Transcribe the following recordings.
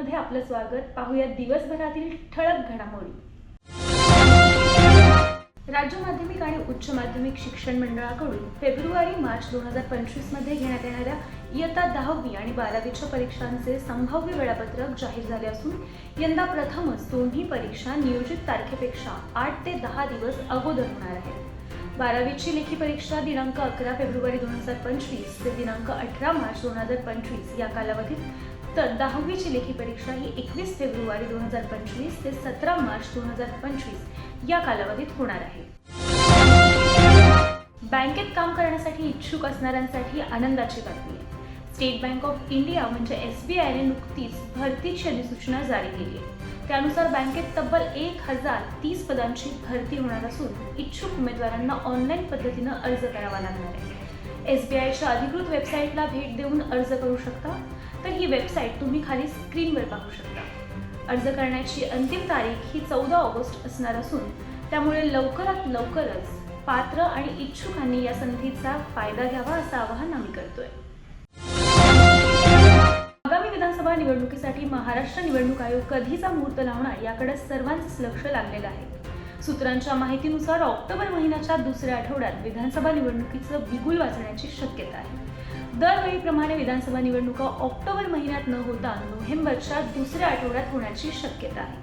मध्ये आपलं स्वागत. पाहूया दिवसभरातील ठळक घडामोडी. राज्य माध्यमिक आणि उच्च माध्यमिक शिक्षण मंडळाकडून फेब्रुवारी मार्च दोन हजार पंचवीसमध्ये घेण्यात येणाऱ्या इयत्ता दहावी आणि बारावीच्या परीक्षांचे संभाव्य वेळापत्रक जाहीर झाले असून यंदा प्रथमच दोन्ही परीक्षा नियोजित तारखेपेक्षा आठ ते दहा दिवस अगोदर होणार आहेत. बारावीची लेखी परीक्षा दिनांक अकरा फेब्रुवारी दोन हजार पंचवीस ते दिनांक अठरा मार्च दोन हजार पंचवीस या कालावधीत तर दहावीची लेखी परीक्षा ही एकवीस फेब्रुवारी दोन हजार पंचवीस ते सतरा मार्च दोन हजार पंचवीस या कालावधीत होणार आहे. बँकेत काम करण्यासाठी इच्छुक असणाऱ्यांसाठी आनंदाची बातमी. आहे स्टेट बँक ऑफ इंडिया म्हणजे एस बी आयने नुकतीच भरतीची अधिसूचना जारी केली आहे. त्यानुसार बँकेत तब्बल एक हजार तीस पदांची भरती होणार असून इच्छुक उमेदवारांना ऑनलाईन पद्धतीनं अर्ज करावा लागणार आहे. एस बी आयच्या अधिकृत वेबसाईटला भेट देऊन अर्ज करू शकता? तर ही वेबसाईट तुम्ही खाली स्क्रीनवर पाहू शकता. अर्ज करण्याची अंतिम तारीख ही चौदा ऑगस्ट असणार असून त्यामुळे लवकरात लवकरच पात्र आणि इच्छुकांनी या संधीचा फायदा घ्यावा असं आवाहन आम्ही करतोय. आगामी विधानसभा निवडणुकीसाठी महाराष्ट्र निवडणूक आयोग कधीचा मुहूर्त लावणार याकडे सर्वांचंच लक्ष लागलेलं आहे. सूत्रांच्या माहितीनुसार ऑक्टोबर महिन्याच्या दुसऱ्या आठवड्यात विधानसभा निवडणुकीचं बिगुल वाजण्याची शक्यता आहे. दरवेळीप्रमाणे विधानसभा निवडणुका ऑक्टोबर महिन्यात न होता नोव्हेंबरच्या दुसऱ्या आठवड्यात होण्याची शक्यता आहे.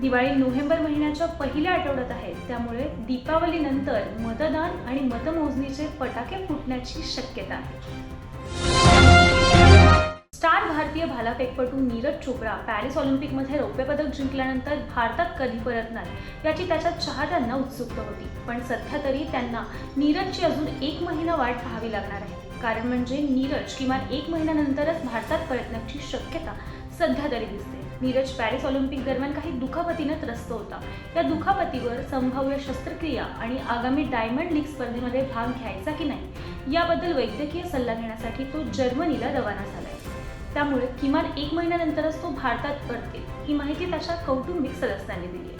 दिवाळी नोव्हेंबर महिन्याच्या पहिल्या आठवड्यात आहे त्यामुळे दीपावलीनंतर मतदान आणि मतमोजणीचे फटाके फुटण्याची शक्यता आहे. स्टार भारतीय भालाफेकपटू नीरज चोप्रा पॅरिस ऑलिम्पिकमध्ये रौप्य पदक जिंकल्यानंतर भारतात कधी परतणार याची त्याच्या चाहत्यांना उत्सुकता होती. पण सध्या तरी त्यांना नीरजची अजून एक महिना वाट पाहावी लागणार आहे. कारण म्हणजे नीरज किमान एक महिन्यानंतरच भारतात परतण्याची शक्यता सध्या तरी दिसते. नीरज पॅरिस ऑलिम्पिक दरम्यान काही दुखापतीनं त्रस्त होता. या दुखापतीवर संभाव्य शस्त्रक्रिया आणि आगामी डायमंड लीग स्पर्धेमध्ये भाग घ्यायचा की नाही याबद्दल वैद्यकीय सल्ला घेण्यासाठी तो जर्मनीला रवाना झालाय. त्यामुळे किमान एक महिन्यानंतरच तो भारतात परतेल. ही माहिती त्याच्या कौटुंबिक सदस्यांनी दिली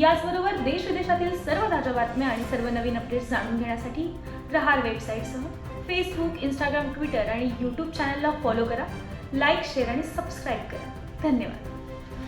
याचबरोबर देश विदेशातील सर्व ताज्या बातम्या आणि सर्व नवीन अपडेट्स जाणून घेण्यासाठी प्रहार वेबसाईटसह फेसबुक इंस्टाग्राम ट्विटर आणि यूट्यूब चॅनलला फॉलो करा. लाईक शेअर आणि सबस्क्राईब करा. धन्यवाद.